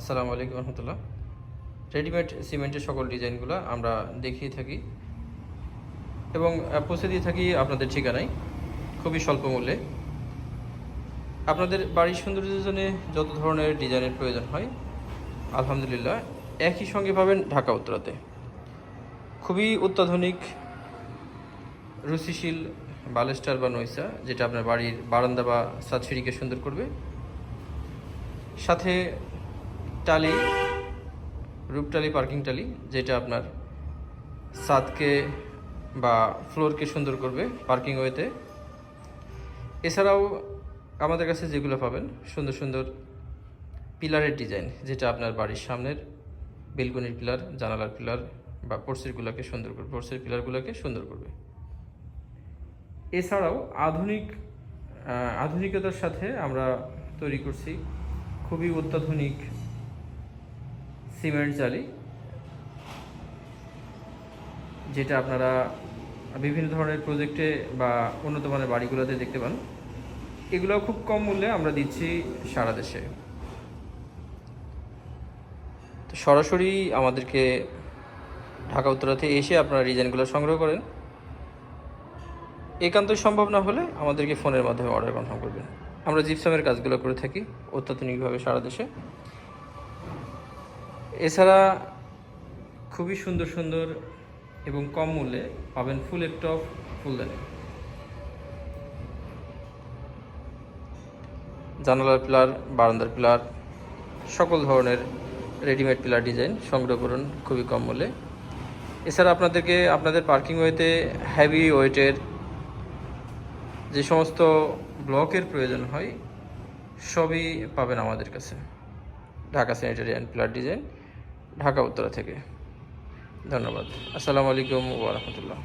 আসসালামু আলাইকুম রহমতুল্লাহ। রেডিমেড সিমেন্টের সকল ডিজাইনগুলো আমরা দেখিয়ে থাকি এবং পৌঁছে দিয়ে থাকি আপনাদের ঠিকানায়, খুবই স্বল্প মূল্যে। আপনাদের বাড়ির সৌন্দর্যের জন্য যত ধরনের ডিজাইনের প্রয়োজন হয়, আলহামদুলিল্লাহ, একই সঙ্গে পাবেন ঢাকা উত্তরাতে। খুবই অত্যাধুনিক, রুচিশীল বালেস্টার বা নৈসা যেটা আপনার বাড়ির বারান্দা বা সাতসিঁড়িকে সুন্দর করবে। সাথে টালি রূপটালি পার্কিং টালি, যেটা আপনার ছাদকে বা ফ্লোরকে সুন্দর করবে পার্কিং ওয়েতে এছাড়াও আমাদের কাছে যেগুলো পাবেন, সুন্দর সুন্দর পিলারের ডিজাইন, যেটা আপনার বাড়ির সামনের বেলকনির পিলার, জানালার পিলার বা পোর্সেরগুলোকে সুন্দর করবে পোর্সের পিলারগুলোকে সুন্দর করবে। এছাড়াও আধুনিক আধুনিকতার সাথে আমরা তৈরি করছি খুবই অত্যাধুনিক সিমেন্ট জালি, যেটা আপনারা বিভিন্ন ধরনের প্রজেক্টে বা উন্নত মানের বাড়িগুলোতে দেখতে পান। এগুলো খুব কম মূল্যে আমরা দিচ্ছি সারা দেশে। তো সরাসরি আমাদেরকে ঢাকা উত্তরাতে এসে আপনারা ডিজাইনগুলো সংগ্রহ করেন। একান্ত সম্ভব না হলে আমাদেরকে ফোনের মাধ্যমে অর্ডার কনফার্ম করবেন। আমরা জিপসামের কাজগুলো করে থাকি অত্যাধুনিকভাবে সারা দেশে। এছাড়া খুবই সুন্দর সুন্দর এবং কম মূল্যে পাবেন ফুল একটপ ফুলদানি জানালার পিলার, বারান্দার পিলার, সকল ধরনের রেডিমেড পিলার ডিজাইন সংগ্রহ করুন খুবই কম মূল্যে। এছাড়া আপনাদেরকে আপনাদের পার্কিং ওয়েতে হ্যাভি ওয়েটের যে সমস্ত ব্লকের প্রয়োজন হয়, সবই পাবেন আমাদের কাছে। Dhaka sanitary and pillar design Dhaka Uttara থেকে। ধন্যবাদ। আসসালামু আলাইকুম ওয়া রাহমাতুল্লাহ।